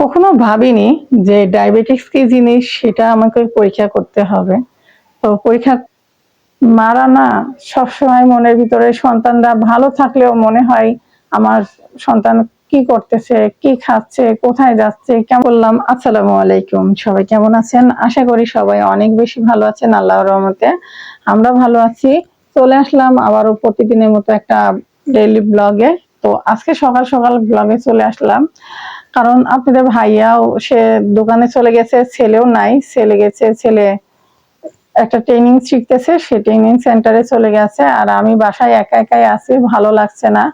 কখনো ভাবিনি যে ডায়াবেটিস কি জিনিস সেটা আমাকে পরীক্ষা করতে হবে। তো পরীক্ষা মারা না সবসময় মনের ভিতরে সন্তানরা ভালো থাকলেও মনে হয় আমার সন্তান কি করতেছে, কি খাচ্ছে, কোথায় যাচ্ছে, কেমন বললাম, আসসালামু আলাইকুম, সবাই কেমন আছেন? আশা করি সবাই অনেক বেশি ভালো আছেন, আল্লাহর রহমতে আমরা ভালো আছি। চলে আসলাম আবারও প্রতিদিনের মতো একটা ডেইলি ব্লগে তো আজকে সকাল সকাল ব্লগে চলে আসলাম। কারণ আপনাদের ভাইয়াও, সে দোকানে চলে গেছে, ছেলেও নাই। ছেলে গেছে, ছেলে একটা ট্রেনিং শিখতেছে, সে ট্রেনিং সেন্টারে চলে গেছে। আর আমি বাসায় একা একাই আছি, ভালো লাগছে না।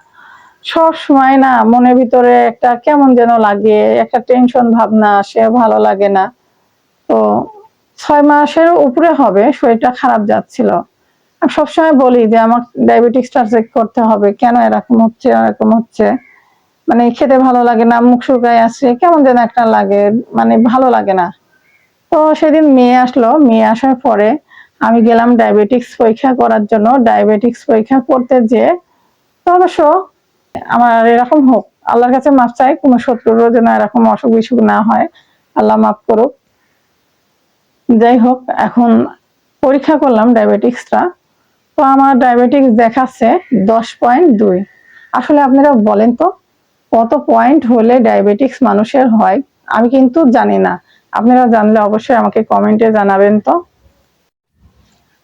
সব সময় না মনের ভিতরে একটা কেমন যেন লাগে, একটা টেনশন ভাবনা আসে, ভালো লাগে না। তো ছয় মাসের উপরে হবে, শরীরটা খারাপ যাচ্ছিল। সবসময় বলি যে আমার ডায়াবেটিসটা চেক করতে হবে, কেন এরকম হচ্ছে এরকম হচ্ছে। মানে খেতে ভালো লাগে না, মুখ শুকায় আসছে কেমন যেন একটা লাগে মানে ভালো লাগে না। তো সেদিন মেয়ে আসলো, মেয়ে আসার পরে আমি গেলাম ডায়াবেটিক্স পরীক্ষা করার জন্য। ডায়াবেটিক্স পরীক্ষা করতে যে অবশ্য আমার এরকম হোক, আল্লাহর কাছে মাপ চাই, কোনো শত্রুরও যেন এরকম অসুখ বিসুখ না হয়, আল্লাহ মাফ করুক। যাই হোক, এখন পরীক্ষা করলাম ডায়াবেটিক্সটা তো আমার ডায়াবেটিক্স দেখাচ্ছে দশ পয়েন্ট দুই। আসলে আপনারা বলেন তো কত পয়েন্ট হলে ডায়াবেটিক্স মানুষের হয়, আমি কিন্তু জানি না। আপনারা জানলে অবশ্যই আমাকে কমেন্টে জানাবেন তো।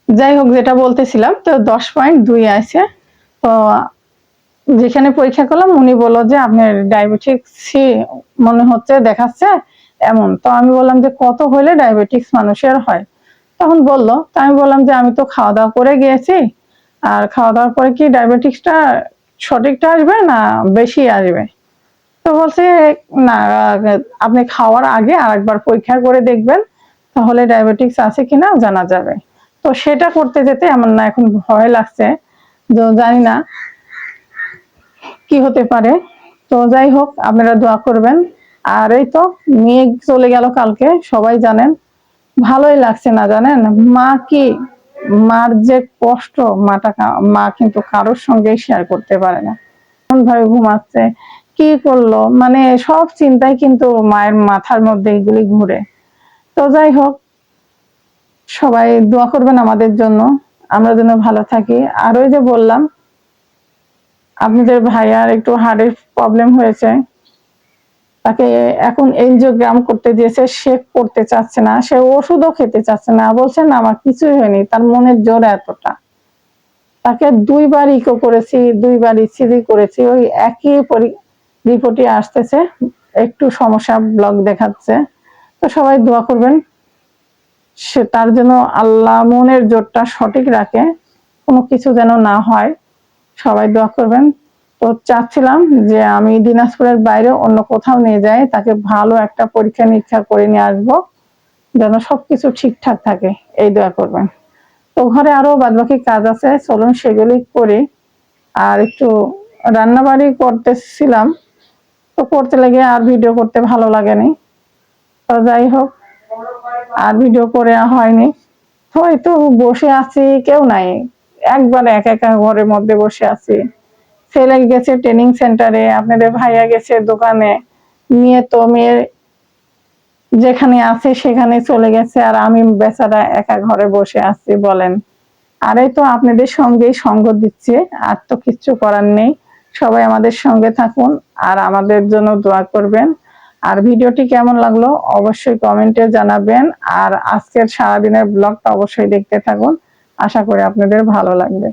যাই হোক, যেটা বলতেছিলাম, তো দশ পয়েন্ট দুই আছে। তো যেখানে পরীক্ষা করলাম, উনি বলল যে, আপনার ডায়াবেটিক্স মনে হচ্ছে দেখাচ্ছে এমন। তো আমি বললাম যে, কত হলে ডায়াবেটিক্স মানুষের হয়? তখন বলল, তো আমি বললাম যে, আমি তো খাওয়া দাওয়া করে গিয়েছি। আর খাওয়া দাওয়ার পরে কি ডায়াবেটিক্সটা সঠিকটা আসবে না বেশি আসবে? তো বলছে, না, আপনি খাওয়ার আগে আরেকবার পরীক্ষা করে দেখবেন, তাহলে ডায়াবেটিক্স আছে কিনা জানা যাবে। তো সেটা করতে যেতে আমার না এখন ভয় লাগছে, তো জানি না কি হতে পারে। তো যাই হোক, আপনারা দোয়া করবেন। আর এই তো মেয়ে চলে গেল কালকে, সবাই জানেন। ভালোই লাগছে না, জানেন? মা কি, মার যে কষ্ট, মাটা মা কিন্তু কারোর সঙ্গে শেয়ার করতে পারে না। ভাবে ঘুমাচ্ছে কি করল? মানে সব চিন্তাই কিন্তু মায়ের মাথার মধ্যে এগুলি ঘুরে। তো যাই হোক, সবাই দোয়া করবেন আমাদের জন্য। আমরা যেন ভালো থাকি। আর ওই যে বললাম, আপনাদের ভাইয়ার একটু হার্টের প্রবলেম হয়েছে। তাকে এখন এনজিওগ্রাম করতে দিয়েছে। সে করতে চাচ্ছে না। সে ওষুধও খেতে চাচ্ছে না। বলছে, না, আমার কিছুই হয়নি। তার মনের জোর এতটা। তাকে দুইবার ইকো করেছি, দুইবার ইসিজি করেছি। ওই একই রিপোর্টই আসতেছে। একটু সমস্যা ব্লগ দেখাচ্ছে। তো সবাই দোয়া করবেন, সে তার জন্য আল্লাহ মনের জোরটা সঠিক রাখে, কোনো কিছু যেন না হয়। সবাই দোয়া করবেন। তো চাচ্ছিলাম যে আমি দিনাজপুরের বাইরে অন্য কোথাও নিয়ে যাই, তাকে ভালো একটা পরীক্ষা নিরীক্ষা করে নিয়ে আসব, যেন সবকিছু ঠিকঠাক থাকে, এই দোয়া করবেন। তো ঘরে আরও বাদবাকি কাজ আছে, চলুন সেগুলি করি। আর একটু রান্নাবাড়ি করতেছিলাম তো করতে লেগে, আর ভিডিও করতে ভালো লাগেনি। তো যাই হোক, আর ভিডিও করে হয়নি। হয়তো বসে আছি, কেউ নাই। একবার একা একা ঘরের মধ্যে বসে আছি। ছেলে গেছে ট্রেনিং সেন্টারে আপনাদের ভাইয়া গেছে দোকানে। মেয়ে তো মেয়ের যেখানে আছে সেখানে চলে গেছে, আর আমি বেচারা একা ঘরে বসে আছি, বলেন। আর এই তো আপনাদের সঙ্গেই সঙ্গ দিচ্ছে, আর তো কিচ্ছু করার নেই। সবাই আমাদের সঙ্গে থাকুন আর আমাদের জন্য দোয়া করবেন। আর ভিডিওটি কেমন লাগল অবশ্যই কমেন্টে জানাবেন। আর আজকের সারাদিনের ব্লগটা অবশ্যই দেখতে থাকুন। আশা করি আপনাদের ভালো লাগবে।